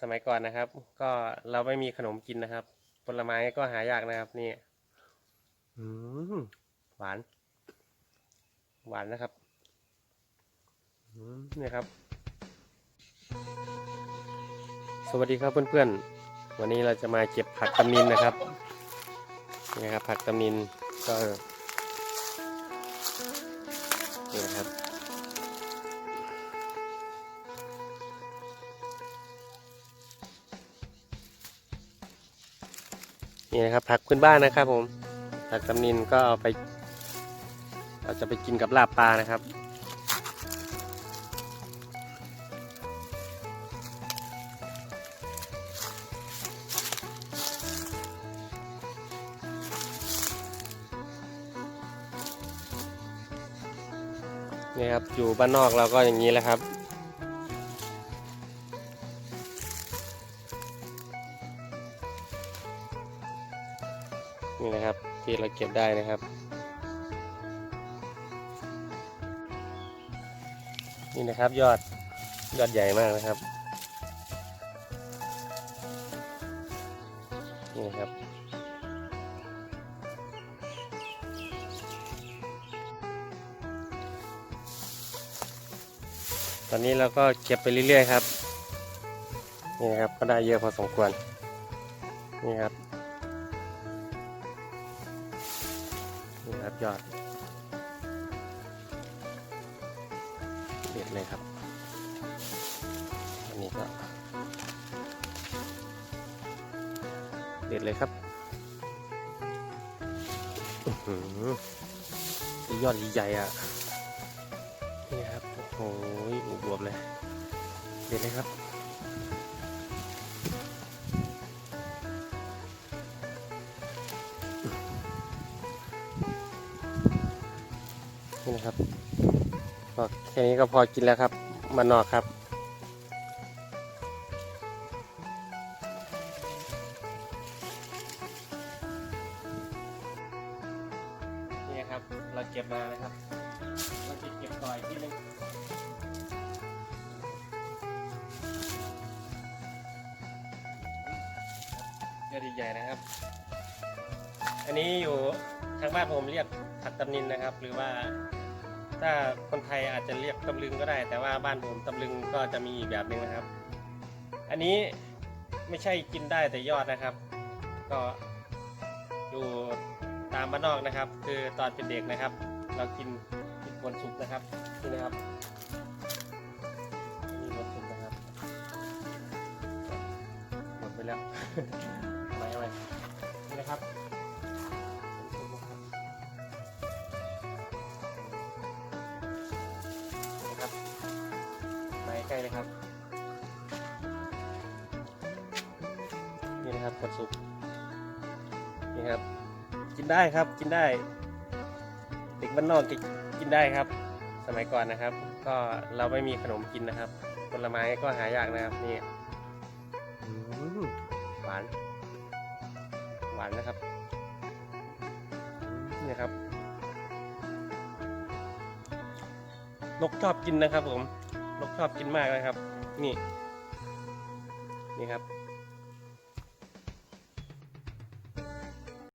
สมัยก่อนนะครับ ก็เราไม่มีขนมกินนะครับ ผลไม้ก็หายากนะครับ นี่อืมหวาน หวานนะครับอืมนี่ครับ สวัสดีครับเพื่อนๆ วันนี้เราจะมาเก็บผักตำนินนะครับนี่ครับ ผักตำนินก็นี่นะครับ นี่นะครับผักพื้นบ้านนะครับผมผักตำนินก็เอาไป เราจะไปกินกับลาบปลานะครับนี่ครับอยู่บ้านนอกเราก็อย่างนี้แหละครับ นี่นะครับที่เราเก็บได้นะครับ นี่นะครับยอดยอดใหญ่มากนะครับนี่นะครับตอนนี้เราก็เก็บไปเรื่อยๆครับ นี่นะครับก็ได้เยอะพอสมควร นี่ครับ นี่ครับยอดเด็ดเลยครับอันนี้ก็เด็ดเลยครับอือหือยอดใหญ่อะนี่ครับโอ้โหบวบๆเลยเด็ดเลยครับ นี่นะครับก็แค่นี้ก็พอกินแล้วครับมานนอกครับนี่ครับ เราเก็บมานะครับ เราจะเก็บต่อยที่นึงยอดใหญ่ๆนะครับ อันนี้อยู่ทางบ้านผมเรียกผักตำนินนะครับ หรือว่า ถ้าคนไทยอาจจะเรียกตำลึงก็ได้ แต่ว่าบ้านผมตำลึงก็จะมีอีกแบบหนึ่งนะครับ อันนี้ไม่ใช่กินได้แต่ยอดนะครับ ก็อยู่ตามบ้านนอกนะครับ คือตอนเป็นเด็กนะครับ เรากินกินบนสุกนะครับนี่นะครับนี่บนสุกนะครับหมดไปแล้วไม่ไม่นี่นะครับ มาใกล้เลยครับ นี่นะครับกดสุกนี่ครับ กินได้ครับกินได้ เด็กบ้านนอกกินกินได้ครับ สมัยก่อนนะครับ ก็เราไม่มีขนมกินนะครับผลไม้ก็หายากนะครับนี่อืมหวานหวานนะครับอืมนี่ครับนกชอบกินนะครับผม นกชอบกินมากเลยครับ นี่ นี่ครับ